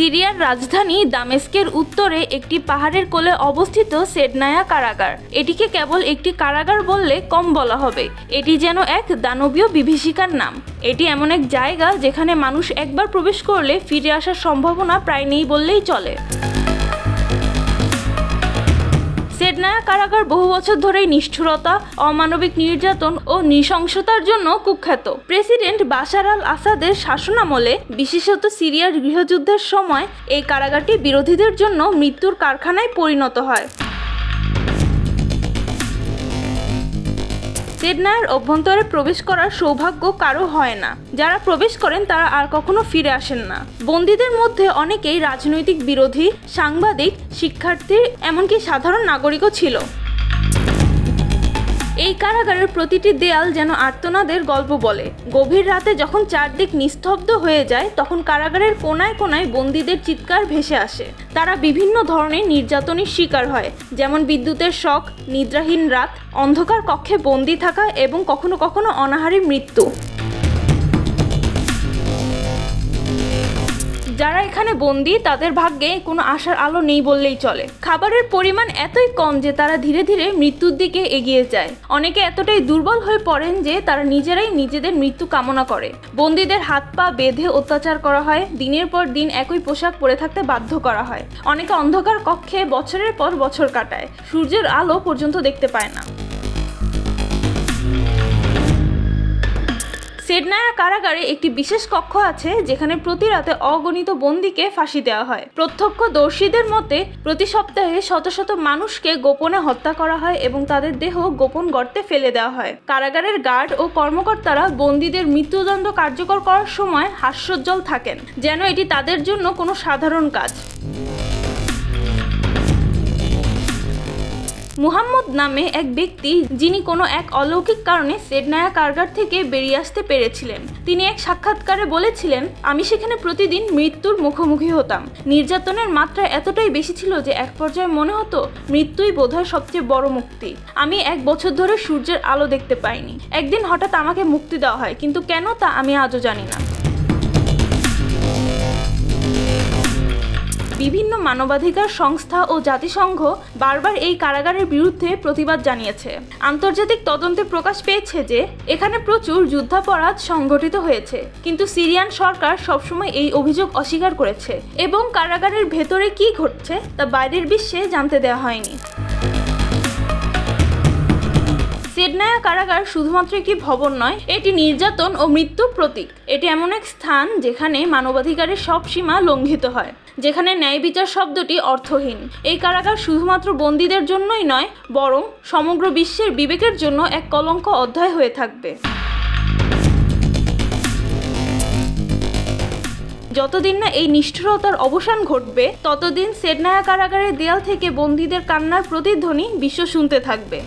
সিরিয়ার রাজধানী দামেস্কের উত্তরে একটি পাহাড়ের কোলে অবস্থিত সেডনায়া কারাগার। এটিকে কেবল একটি কারাগার বললে কম বলা হবে। এটি যেন এক দানবীয় বিভীষিকার নাম। এটি এমন এক জায়গা যেখানে মানুষ একবার প্রবেশ করলে ফিরে আসার সম্ভাবনা প্রায় নেই বললেই চলে। সেডনায়া কারাগার বহু বছর ধরেই নিষ্ঠুরতা, অমানবিক নির্যাতন ও নৃশংসতার জন্য কুখ্যাত। প্রেসিডেন্ট বাশার আল আসাদের শাসনামলে বিশেষত সিরিয়ার গৃহযুদ্ধের সময় এই কারাগারটি বিরোধীদের জন্য মৃত্যুর কারখানায় পরিণত হয়। সেডনায়ের অভ্যন্তরে প্রবেশ করার সৌভাগ্য কারও হয় না। যারা প্রবেশ করেন, তারা আর কখনো ফিরে আসেন না। বন্দীদের মধ্যে অনেকেই রাজনৈতিক বিরোধী, সাংবাদিক, শিক্ষার্থী, এমনকি সাধারণ নাগরিকও ছিল। এই কারাগারের প্রতিটি দেয়াল যেন আর্তনাদের গল্প বলে। গভীর রাতে যখন চারদিক নিস্তব্ধ হয়ে যায়, তখন কারাগারের কোনায় কোনায় বন্দীদের চিৎকার ভেসে আসে। তারা বিভিন্ন ধরনের নির্যাতনের শিকার হয়, যেমন বিদ্যুতের শখ নিদ্রাহীন রাত, অন্ধকার কক্ষে বন্দি থাকা এবং কখনো কখনো অনাহারী মৃত্যু। যারা এখানে বন্দি, তাদের ভাগ্যে কোনো আশার আলো নেই বললেই চলে। খাবারের পরিমাণ এতই কম যে তারা ধীরে ধীরে মৃত্যুর দিকে এগিয়ে যায়। অনেকে এতটাই দুর্বল হয়ে পড়েন যে তারা নিজেরাই নিজেদের মৃত্যু কামনা করে। বন্দীদের হাত পা বেঁধে অত্যাচার করা হয়, দিনের পর দিন একই পোশাক পরে থাকতে বাধ্য করা হয়। অনেকে অন্ধকার কক্ষে বছরের পর বছর কাটায়, সূর্যের আলো পর্যন্ত দেখতে পায় না। সেডনায়া কারাগারে একটি বিশেষ কক্ষ আছে যেখানে প্রতি রাতে অগণিত বন্দীকে ফাঁসি দেওয়া হয়। প্রত্যক্ষদর্শীদের মতে, প্রতি সপ্তাহে শত শত মানুষকে গোপনে হত্যা করা হয় এবং তাদের দেহ গোপন গর্তে ফেলে দেওয়া হয়। কারাগারের গার্ড ও কর্মকর্তারা বন্দীদের মৃত্যুদণ্ড কার্যকর করার সময় হাস্যোজ্জ্বল থাকেন, যেন এটি তাদের জন্য কোনো সাধারণ কাজ। মুহাম্মদ নামে এক ব্যক্তি যিনি কোনো এক অলৌকিক কারণে সেডনায়া কারাগার থেকে বেরিয়ে আসতে পেরেছিলেন। তিনি এক সাক্ষাৎকারে বলেছিলেন, আমি সেখানে প্রতিদিন মৃত্যুর মুখোমুখি হতাম। নির্যাতনের মাত্রা এতটাই বেশি ছিল যে এক পর্যায়ে মনে হতো মৃত্যুই বোধহয় সবচেয়ে বড় মুক্তি। আমি এক বছর ধরে সূর্যের আলো দেখতে পাইনি। একদিন হঠাৎ আমাকে মুক্তি দেওয়া হয়, কিন্তু কেন তা আমি আজও জানি না। মানবাধিকার সংস্থা ও জাতিসংঘ বারবার এই কারাগারের বিরুদ্ধে প্রতিবাদ জানিয়েছে। আন্তর্জাতিক তদন্তে প্রকাশ পেয়েছে যে, এখানে প্রচুর যুদ্ধাপরাধ সংঘটিত হয়েছে, কিন্তু সিরিয়ান সরকার সবসময় এই অভিযোগ অস্বীকার করেছে। এবং কারাগারের ভেতরে কি ঘটছে তা বাইরের বিশ্বে জানতে দেওয়া হয়নি। সেডনায়া কারাগার শুধুমাত্র একটি ভবন নয়, এটি নির্যাতন ও মৃত্যুর প্রতীক। এটি এমন এক স্থান যেখানে মানবাধিকারের সব সীমা লঙ্ঘিত হয়, যেখানে ন্যায় বিচার শব্দটি অর্থহীন। এই কারাগার শুধুমাত্র বন্দীদের জন্যই নয়, বরং সমগ্র বিশ্বের বিবেকের জন্য এক কলঙ্ক অধ্যায় হয়ে থাকবে। যতদিন না এই নিষ্ঠুরতার অবসান ঘটবে, ততদিন সেডনায়া কারাগারের দেয়াল থেকে বন্দীদের কান্নার প্রতিধ্বনি বিশ্ব শুনতে থাকবে।